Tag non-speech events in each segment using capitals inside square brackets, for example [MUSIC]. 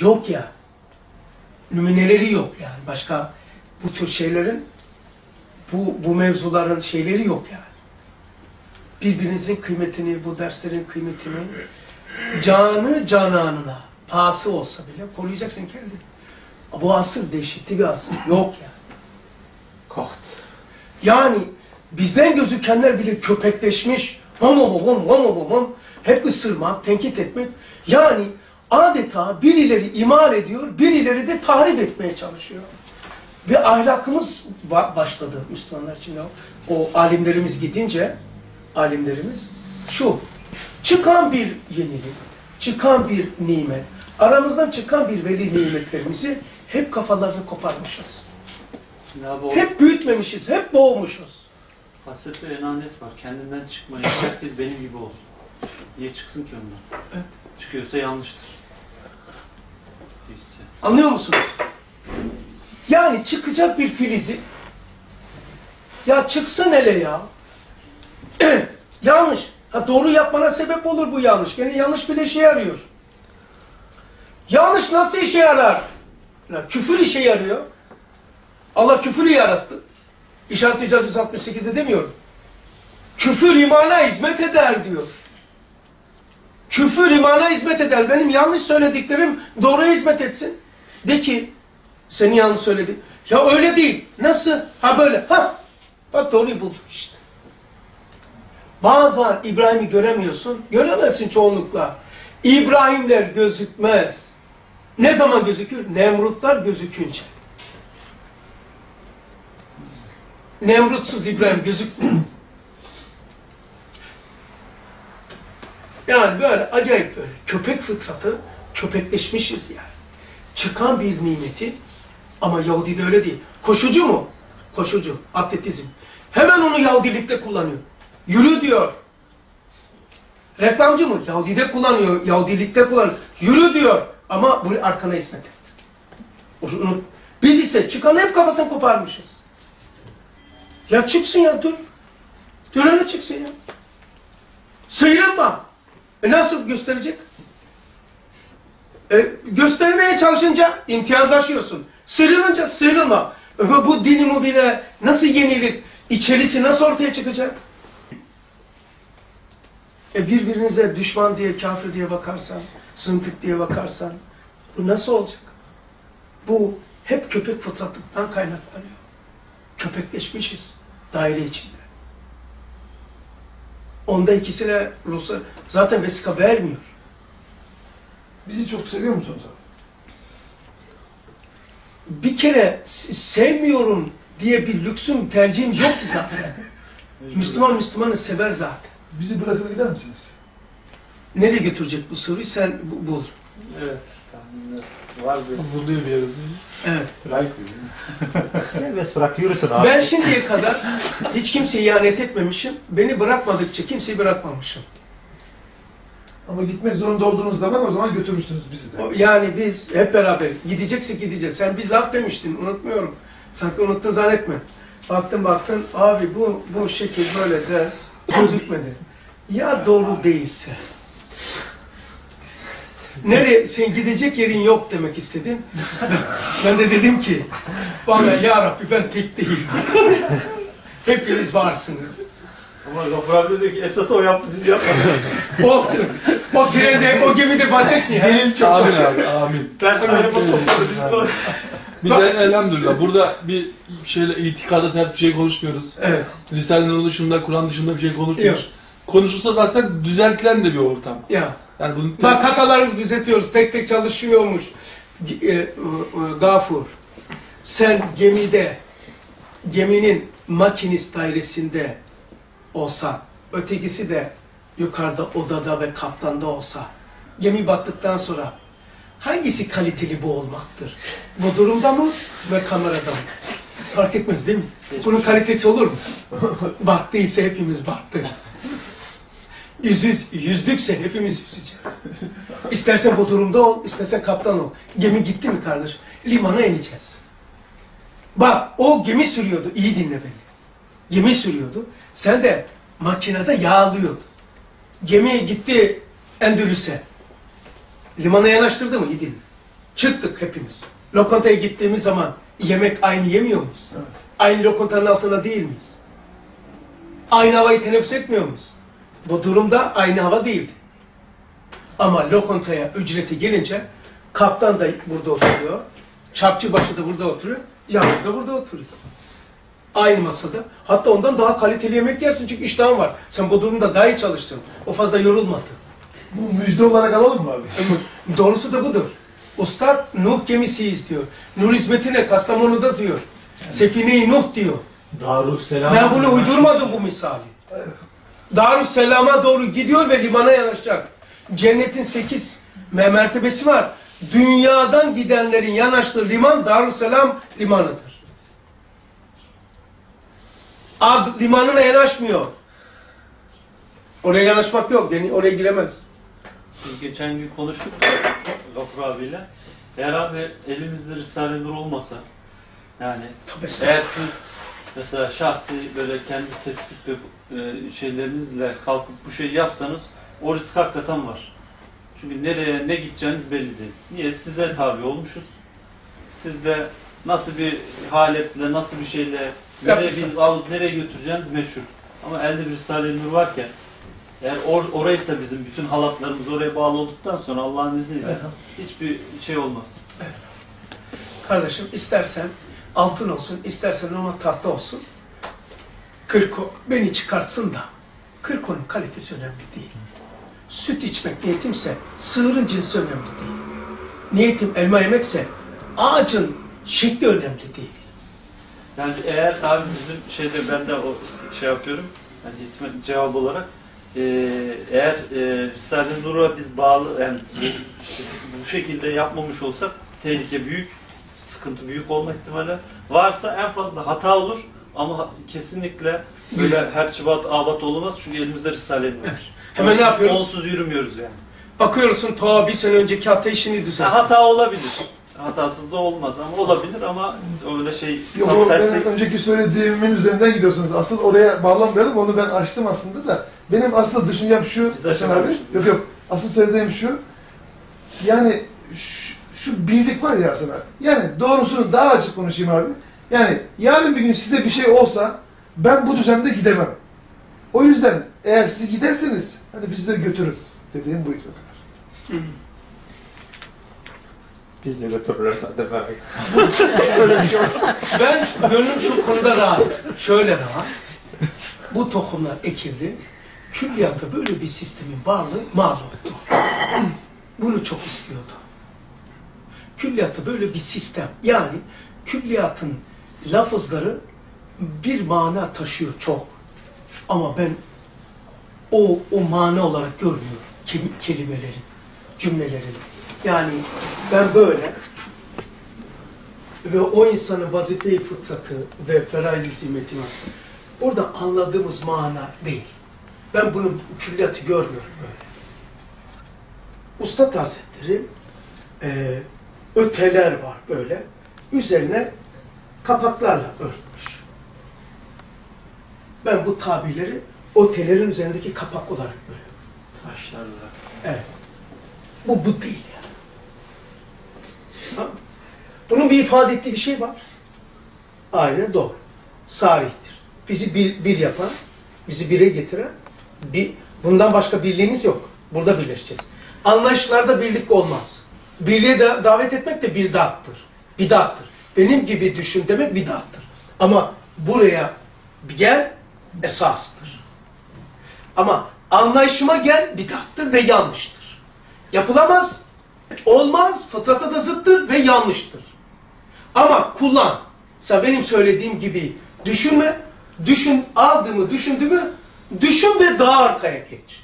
yok ya. Nümuneleri yok yani. Başka bu tür şeylerin bu, bu mevzuların şeyleri yok yani. Birbirinizin kıymetini, bu derslerin kıymetini canı cananına pahası olsa bile koruyacaksın kendini. Bu asır dehşetli bir asır. Yok yani. Kocht. Yani bizden gözükenler bile köpekleşmiş. Hom hom hom hom hom hom. Hep ısırmak, tenkit etmek. Yani adeta birileri imal ediyor, birileri de tahrip etmeye çalışıyor. Ve ahlakımız ba- başladı Müslümanlar için. O, alimlerimiz gidince, alimlerimiz şu, çıkan bir yenilik, çıkan bir nimet, aramızdan çıkan bir veli nimetlerimizi hep kafalarını koparmışız. Abi Hep büyütmemişiz, hep boğmuşuz. haset ve enanet var. Kendinden çıkmayın. Herkes benim gibi olsun. Niye çıksın ki ondan? Evet. Çıkıyorsa yanlıştır. Anlıyor musunuz? Yani çıkacak bir filizi, ya çıksın hele ya. [CLEARS THROAT] yanlış. Ha doğru yapmana sebep olur bu yanlış. Gene yanlış bile işe yarıyor. Yanlış nasıl işe yarar? Ya, küfür işe yarıyor. Allah küfürü yarattı. İşaret İcaz 168'de demiyorum. Küfür imana hizmet eder diyor. Küfür imana hizmet eder. Benim yanlış söylediklerim doğruya hizmet etsin. De ki seni yanlış söyledin. Ya öyle değil. Nasıl? Ha böyle. Ha. Bak doğruyu bulduk işte. Bazen İbrahim'i göremiyorsun. Göremezsin çoğunlukla. İbrahimler gözükmez. Ne zaman gözükür? Nemrutlar gözükünce. Nemrutsuz İbrahim gözükmüyor. [CLEARS THROAT] Yani böyle acayip böyle köpek fıtratı köpekleşmişiz yani. Çıkan bir nimeti ama Yahudi de öyle değil. Koşucu mu? Koşucu. Atletizm. Hemen onu Yahudilikte kullanıyor. Yürü diyor. Reklamcı mı? Yahudi'de kullanıyor. Yahudilikte kullanıyor. Yürü diyor. Ama bu arkana hizmet et. Onu- Biz ise çıkanı hep kafasını koparmışız. Ya çıksın ya dur. Dur öyle çıksın ya. Sıyrılma. E nasıl gösterecek? E, göstermeye çalışınca imtiyazlaşıyorsun. Sıyrılınca sıyrılma. E, bu dini mubine nasıl yenilik, içerisi nasıl ortaya çıkacak? E, birbirinize düşman diye, kafir diye bakarsan, sıntık diye bakarsan, bu nasıl olacak? Bu hep köpek fıtratlıktan kaynaklanıyor. Köpekleşmişiz daire içinde. Onda ikisine Rusya zaten vesika vermiyor. Bizi çok seviyor musunuz abi? Bir kere sevmiyorum diye bir lüksüm, tercihim yok ki zaten. [LAUGHS] Müslüman Müslümanı sever zaten. Bizi bırakıp gider misiniz? Nereye götürecek bu soruyu sen bu- bul. Evet. Var bir. Hazırlıyor bir yerde. Evet. Serbest bırakıyorsun abi. Ben şimdiye kadar hiç kimseye ihanet etmemişim. Beni bırakmadıkça kimseyi bırakmamışım. Ama gitmek zorunda olduğunuz zaman o zaman götürürsünüz bizi de. Yani biz hep beraber gideceksek gideceğiz. Sen bir laf demiştin unutmuyorum. Sanki unuttun zannetme. Baktın baktın abi bu bu şekil böyle ders gözükmedi. Ya doğru değilse. Nereye sen gidecek yerin yok demek istedin. ben de dedim ki bana ya Rabbi ben tek değilim. [LAUGHS] Hepiniz varsınız. Ama Gafur abi diyor ki esas o yaptı biz yapmadık. [LAUGHS] Olsun. O trende, o gemide batacaksın ya. Amin abi amin. Ders ayrıma topladı biz var. [LAUGHS] Biz el- elhamdülillah burada bir şeyle itikada ters bir şey konuşmuyoruz. Evet. Risale-i dışında, Kur'an dışında bir şey konuşmuyoruz. Konuşulsa zaten düzeltilen de bir ortam. Ya. Yani bunun Bak hatalarımızı düzeltiyoruz. Tek tek çalışıyormuş. G- e, e, Gafur. Sen gemide, geminin makinist dairesinde olsa, ötekisi de yukarıda odada ve kaptanda olsa, gemi battıktan sonra hangisi kaliteli bu olmaktır? Bu durumda mı ve kamerada mı? Fark etmez değil mi? Bunun kalitesi olur mu? Battıysa hepimiz battık. Yüz, yüz, yüzdükse hepimiz yüzeceğiz. İstersen bu durumda ol, istersen kaptan ol. Gemi gitti mi kardeş? Limana ineceğiz. Bak o gemi sürüyordu. İyi dinle beni. Gemi sürüyordu. Sen de makinede yağlıyordun. Gemi gitti Endülüs'e. Limana yanaştırdı mı? İyi dinle. Çıktık hepimiz. Lokantaya gittiğimiz zaman yemek aynı yemiyor muyuz? Evet. Aynı lokantanın altında değil miyiz? Aynı havayı teneffüs etmiyor muyuz? Bu durumda aynı hava değildi. Ama lokantaya ücreti gelince kaptan da burada oturuyor. Çapçıbaşı da burada oturuyor. Yavru da burada oturuyor. Aynı masada. Hatta ondan daha kaliteli yemek yersin çünkü iştahın var. Sen bu durumda daha iyi çalıştın. O fazla yorulmadı. Bu müjde olarak alalım mı abi? [LAUGHS] Doğrusu da budur. Ustad Nuh gemisiyiz diyor. Nur hizmetine Kastamonu'da diyor. Sefine-i Nuh diyor. Darüsselam. Ben bunu uydurmadım bu misali. Darüsselam'a doğru gidiyor ve limana yanaşacak. Cennetin sekiz me- mertebesi var. Dünyadan gidenlerin yanaştığı liman Darüsselam limanıdır. Ad limanına yanaşmıyor. Oraya yanaşmak yok. Yani oraya giremez. Biz geçen gün konuştuk Gafur abiyle. Eğer abi elimizde Risale-i Nur olmasa yani eğer siz mesela şahsi böyle kendi tespit ve e, şeylerinizle kalkıp bu şeyi yapsanız o risk hakikaten var. Çünkü nereye ne gideceğiniz belli değil. Niye? Size tabi olmuşuz. Siz de nasıl bir haletle, nasıl bir şeyle nereye, bir, alıp nereye götüreceğiniz meçhul. Ama elde bir Risale-i Nur varken eğer or, oraysa bizim bütün halatlarımız oraya bağlı olduktan sonra Allah'ın izniyle hiçbir şey olmaz. Kardeşim istersen altın olsun, istersen normal tahta olsun. Kırko beni çıkartsın da kırkonun kalitesi önemli değil. Süt içmek niyetimse sığırın cinsi önemli değil. Niyetim elma yemekse ağacın şekli önemli değil. Yani eğer abi bizim şeyde ben de o şey yapıyorum. Yani hizmet cevap olarak eee, eğer eee Risale-i Nur'a biz bağlı yani bu, işte bu şekilde yapmamış olsak tehlike büyük, sıkıntı büyük olma ihtimali varsa en fazla hata olur ama kesinlikle böyle her çıbat abat olmaz çünkü elimizde Risale-i Nur var. Hemen ne yapıyoruz? Onsuz yürümüyoruz yani. Bakıyorsun ta bir sene önceki hata işini düzelt. Ha, hata olabilir. Hatasız da olmaz ama olabilir ama öyle şey Yok tam o tersi benim önceki söylediğimin üzerinden gidiyorsunuz. Asıl oraya bağlanmayalım. Onu ben açtım aslında da. Benim asıl düşüncem şu Biz Hasan abi. açamamışız. Yok yok. Asıl söylediğim şu. Yani şu, şu birlik var ya Hasan abi. Yani doğrusunu daha açık konuşayım abi. Yani yarın bir gün size bir şey olsa ben bu düzende gidemem. O yüzden eğer siz giderseniz hani bizi de götürün. Dediğim buydu o kadar. Biz de götürürler zaten. [LAUGHS] Öyle bir şey olsun. Ben gönlüm şu konuda rahat. Şöyle rahat. Bu tohumlar ekildi. Külliyatta böyle bir sistemin varlığı mal. Bunu çok istiyordu. Külliyatta böyle bir sistem. Yani külliyatın lafızları bir mana taşıyor çok. Ama ben o, o mana olarak görmüyorum kim, kelimelerin, cümlelerin. Yani ben böyle ve o insanın vazife-i fıtratı ve feraiz-i zimmeti var. Burada anladığımız mana değil. Ben bunu külliyatı görmüyorum böyle. Usta Hazretleri e, öteler var böyle. Üzerine kapaklarla örtmüş. Ben bu tabirleri otelerin üzerindeki kapak olarak görüyorum. taşlar olarak. Evet. Bu bu değil yani. Tamam. Bunun bir ifade ettiği bir şey var. Aynen doğru. Sarihtir. Bizi bir, bir yapan, bizi bire getiren, bir, bundan başka birliğimiz yok. Burada birleşeceğiz. Anlayışlarda birlik olmaz. Birliğe da, davet etmek de bidattır. Bidattır. Benim gibi düşün demek bidattır. Ama buraya gel esastır. Ama anlayışıma gel bidattır ve yanlıştır. Yapılamaz, olmaz, fıtrata da zıttır ve yanlıştır. Ama kullan. Sen benim söylediğim gibi düşünme, düşün, aldığımı düşündüğümü düşün ve daha arkaya geç.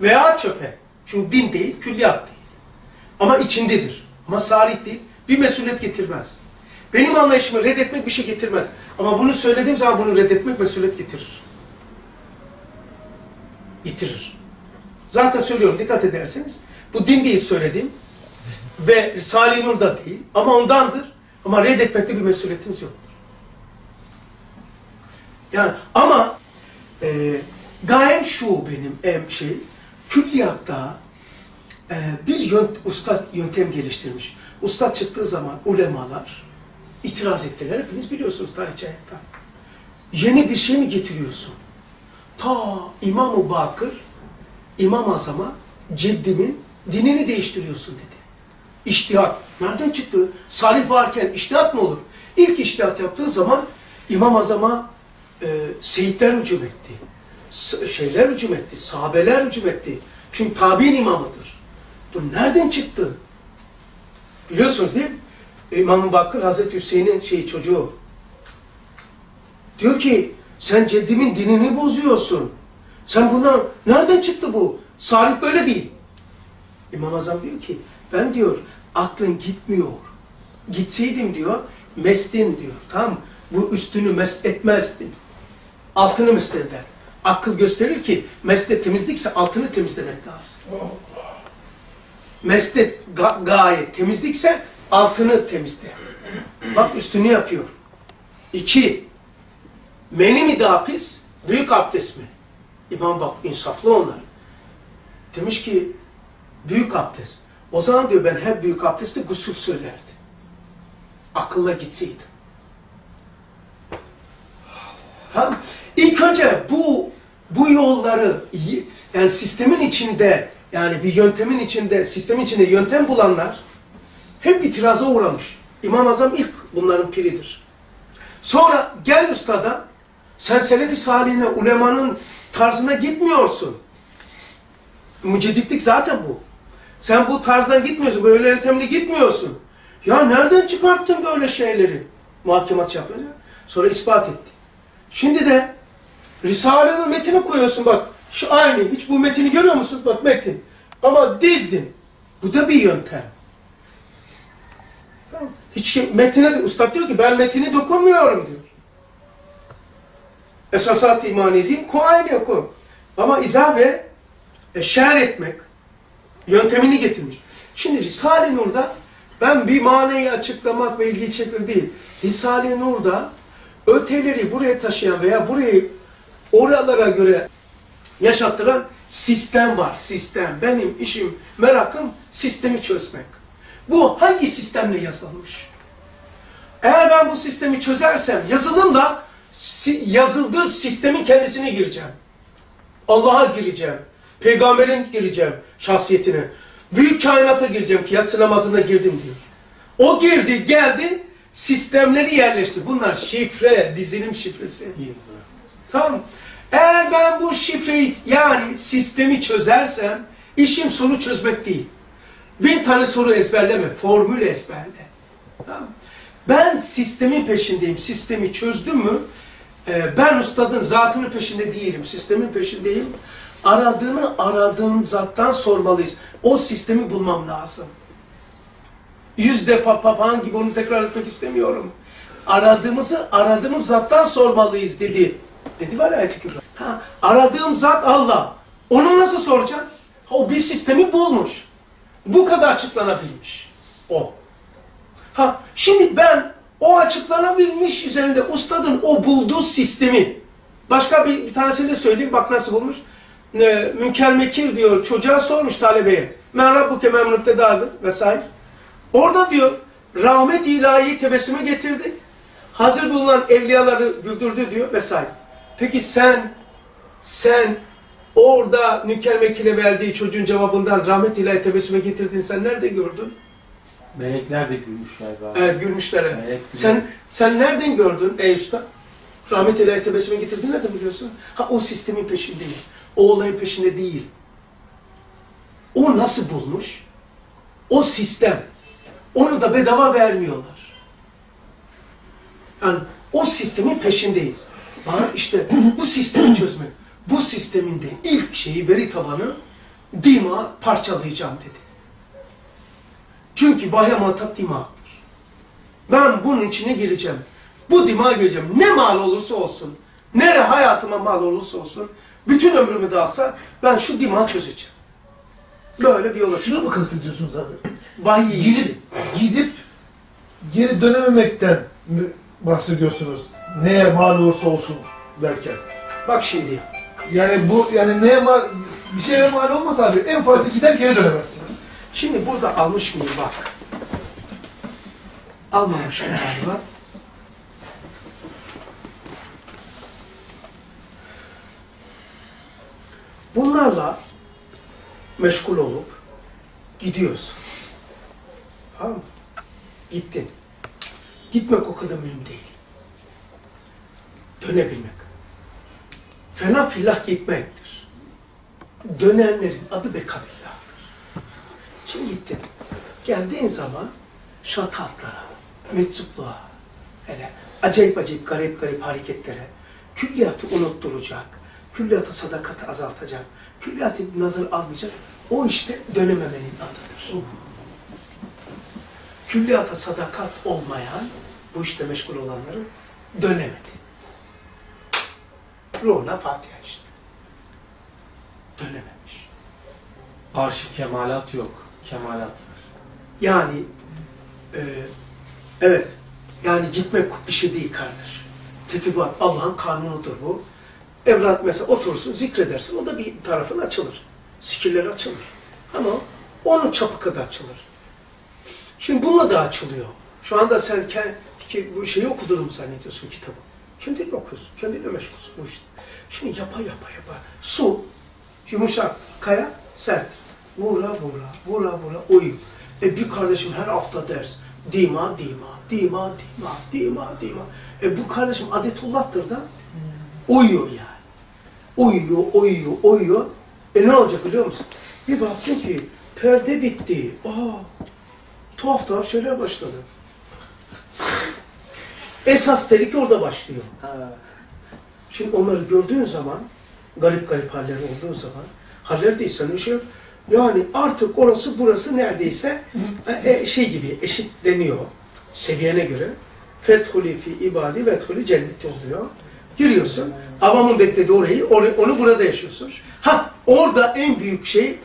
Veya çöpe. Çünkü din değil, külliyat değil. Ama içindedir. Ama sarih değil. Bir mesuliyet getirmez. Benim anlayışımı reddetmek bir şey getirmez. Ama bunu söylediğim zaman bunu reddetmek mesuliyet getirir. Getirir. Zaten söylüyorum dikkat ederseniz. Bu din değil söylediğim. Ve Nur da değil. Ama ondandır. Ama reddetmekte bir mesuliyetiniz yoktur. Yani ama e, gayem şu benim em şey. Külliyatta e, bir yönt, ustad yöntem geliştirmiş. Ustad çıktığı zaman ulemalar itiraz ettiler. Hepiniz biliyorsunuz tarihçi hayatta. Yeni bir şey mi getiriyorsun? Ta İmam-ı Bakır, İmam Azam'a ceddimin dinini değiştiriyorsun dedi. İçtihat. Nereden çıktı? Salih varken içtihat mı olur? İlk içtihat yaptığı zaman İmam Azam'a e, seyitler hücum etti. S- şeyler hücum etti. Sahabeler hücum etti. Çünkü tabi'in imamıdır. Bu nereden çıktı? Biliyorsunuz değil mi? İmam Bakır Hazreti Hüseyin'in şey çocuğu. Diyor ki sen ceddimin dinini bozuyorsun. Sen bundan nereden çıktı bu? Salih böyle değil. İmam Azam diyor ki ben diyor aklın gitmiyor. Gitseydim diyor mestin diyor. Tamam bu üstünü mest etmezdin. Altını mest eder. Akıl gösterir ki meslet temizlikse altını temizlemek lazım. Meslet ga gayet temizlikse altını temizle. Bak üstünü yapıyor. İki, meni mi daha pis, büyük abdest mi? İmam bak insaflı onlar. Demiş ki büyük abdest. O zaman diyor ben hep büyük abdestte gusül söylerdim. Akılla gitseydim. Tamam. İlk önce bu bu yolları yani sistemin içinde yani bir yöntemin içinde sistemin içinde yöntem bulanlar hep itiraza uğramış. İmam Azam ilk bunların piridir. Sonra gel ustada sen Selefi Salihine ulemanın tarzına gitmiyorsun. Mücedditlik zaten bu. Sen bu tarzdan gitmiyorsun, böyle yöntemli gitmiyorsun. Ya nereden çıkarttın böyle şeyleri? Muhakemat yapınca. Sonra ispat etti. Şimdi de Risale'nin metini koyuyorsun bak. Şu aynı. Hiç bu metini görüyor musun? Bak metin. Ama dizdin. Bu da bir yöntem. Hiç şey, metine ustad diyor ki ben metini dokunmuyorum diyor. Esasat iman edeyim, ko aynı ko. Ama izah ve e, şer etmek yöntemini getirmiş. Şimdi Risale-i Nur'da ben bir manayı açıklamak ve ilgi çekmek değil. Risale-i Nur'da öteleri buraya taşıyan veya burayı oralara göre yaşattıran sistem var. Sistem. Benim işim, merakım sistemi çözmek. Bu hangi sistemle yazılmış? Eğer ben bu sistemi çözersem yazılımda si yazıldığı sistemin kendisine gireceğim. Allah'a gireceğim. Peygamberin gireceğim şahsiyetine. Büyük kainata gireceğim ki yatsı namazına girdim diyor. O girdi, geldi, sistemleri yerleşti. Bunlar şifre, dizilim şifresi. Tamam. Eğer ben bu şifreyi yani sistemi çözersem işim soru çözmek değil. Bin tane soru ezberleme, formül ezberle. Tamam. Ben sistemin peşindeyim. Sistemi çözdüm mü e, ben ustadın zatının peşinde değilim. Sistemin peşindeyim. Aradığını aradığın zattan sormalıyız. O sistemi bulmam lazım. Yüz defa papağan gibi onu tekrar etmek istemiyorum. Aradığımızı aradığımız zattan sormalıyız dedi. Dedi var kürra. Ha, aradığım zat Allah. Onu nasıl soracağım? Ha, o bir sistemi bulmuş. Bu kadar açıklanabilmiş. O. Ha, şimdi ben o açıklanabilmiş üzerinde ustadın o bulduğu sistemi başka bir, bir tanesini de söyleyeyim bak nasıl bulmuş. E, Münker Mekir diyor çocuğa sormuş talebeye. Men Rabbuke memnuntedadır vesaire. Orada diyor rahmet ilahi tebessüme getirdi. Hazır bulunan evliyaları güldürdü diyor vesaire. Peki sen sen orada Münker Mekir'e verdiği çocuğun cevabından rahmet ilahi tebessüme getirdin sen nerede gördün? Melekler de gülmüş galiba. Evet, gülmüşlere. Melek Sen gülmüş. sen nereden gördün ey usta? Rahmet ilahi tebessüme getirdin nereden biliyorsun? Ha o sistemin peşindeyim. O olayın peşinde değil. O nasıl bulmuş? O sistem. Onu da bedava vermiyorlar. Yani o sistemin peşindeyiz. Bana işte bu sistemi çözmek. Bu sistemin de ilk şeyi veri tabanı dima parçalayacağım dedi. Çünkü vahiy muhatap dimağdır. Ben bunun içine gireceğim. Bu dimağa gireceğim. Ne mal olursa olsun, nere hayatıma mal olursa olsun, bütün ömrümü dağılsa ben şu dimağı çözeceğim. Böyle bir yola Şunu mu kastediyorsunuz abi? Vahiy Gidip, gidip geri dönememekten mi bahsediyorsunuz? Neye mal olursa olsun derken. Bak şimdi. Yani bu yani neye mal bir şeye mal olmaz abi. En fazla gider geri dönemezsiniz. Şimdi burada almış mıyım bak. Almamışım galiba. Bunlarla meşgul olup gidiyorsun. Tamam mı? Gittin. Gitmek o kadar mühim değil. Dönebilmek. Fena filah gitmektir. Dönenlerin adı bekabillah'tır. Şimdi gittin. Geldiğin zaman şatatlara, meczupluğa, hele acayip acayip garip garip hareketlere, külliyatı unutturacak, külliyatı sadakatı azaltacak, külliyatı nazar almayacak, o işte dönememenin adıdır. Külliyata sadakat olmayan, bu işte meşgul olanların dönemedi. Ruhuna Fatiha işte. Dönememiş. Arşı kemalat yok. Kemalat var. Yani e, evet yani gitmek bir şey değil kardeş. Tetibat Allah'ın kanunudur bu. Evlat mesela oturursun zikredersin o da bir tarafın açılır. Zikirler açılır. Ama onun çapı kadar açılır. Şimdi bununla da açılıyor. Şu anda sen ki bu şeyi okuduğunu mu zannediyorsun kitabı? Kendini okuyorsun, kendine meşgulsün bu işte. Şimdi yapa yapa yapa. Su, yumuşak, kaya, sert. Vura vura, vura vura, uyuyor. E bir kardeşim her hafta ders. Dima, dima, dima, dima, dima, dima. E bu kardeşim adetullah'tır da uyuyor yani. Uyuyor, uyuyor, uyuyor. E ne olacak biliyor musun? Bir baktım ki perde bitti. Aa, tuhaf tuhaf şeyler başladı. Esas tehlike orada başlıyor. Ha. Şimdi onları gördüğün zaman, garip garip haller olduğu zaman, haller değil sana bir şey. Yani artık orası burası neredeyse e, e, şey gibi eşitleniyor seviyene göre. Fethuli fi ibadi vethuli cenneti oluyor. Giriyorsun, avamın beklediği orayı, or- onu burada yaşıyorsun. Ha, orada en büyük şey,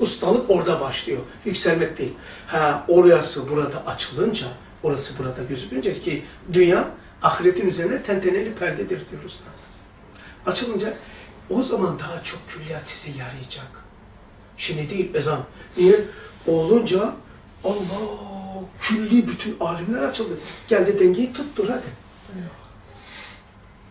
ustalık orada başlıyor. Yükselmek değil. Ha, orası burada açılınca, orası burada gözükünce ki dünya ahiretin üzerine tenteneli perdedir diyoruz. Açılınca o zaman daha çok külliyat size yarayacak. Şimdi değil ezan. Niye? Olunca Allah külli bütün alimler açıldı. Gel de dengeyi tuttur hadi.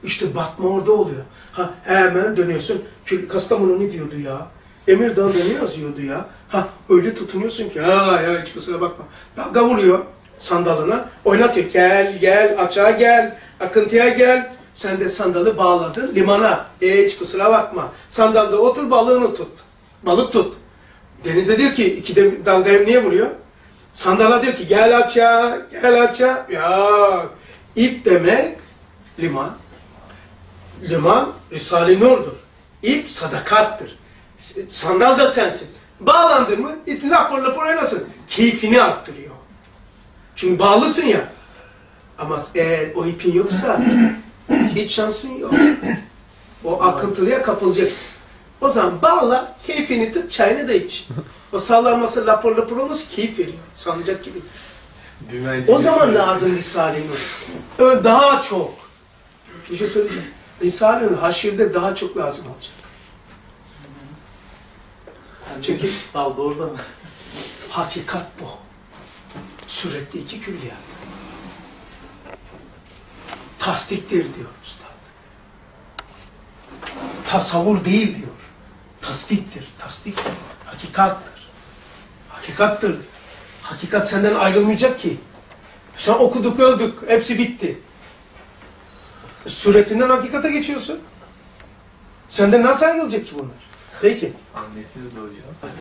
İşte batma orada oluyor. Ha hemen dönüyorsun. Kül, Kastamonu ne diyordu ya? Emirdağ'da ne yazıyordu ya? Ha öyle tutunuyorsun ki ha ya hiç kusura bakma. Dalga vuruyor sandalına. Oynatıyor. Gel gel açığa gel. Akıntıya gel. Sen de sandalı bağladın limana. E hiç kusura bakma. Sandalda otur balığını tut. Balık tut. Denizde diyor ki iki de dalgaya niye vuruyor? Sandala diyor ki gel açığa, gel açığa. Ya ip demek liman. Liman Risale-i Nur'dur. İp sadakattır. Sandal da sensin. Bağlandın mı lapor lapor oynasın. Keyfini arttırıyor. Çünkü bağlısın ya. Ama eğer o ipin yoksa hiç şansın yok. O akıntılıya kapılacaksın. O zaman bağla, keyfini tut, çayını da iç. O sallanması lapor lapor olması keyif veriyor. Sanacak gibi. Dümenci O zaman lazım Risale-i Nur. Daha çok. Bir şey söyleyeceğim. Risale-i Nur haşirde daha çok lazım olacak. Yani Çünkü- dal da orada mı? Hakikat bu. Surette iki külliyat. Tasdiktir diyor Üstad. Tasavvur değil diyor. Tasdiktir, tasdiktir. Hakikattır. Hakikattır diyor. Hakikat senden ayrılmayacak ki. Sen okuduk öldük, hepsi bitti. Suretinden hakikate geçiyorsun. Senden nasıl ayrılacak ki bunlar? Peki. Annesiz de hocam.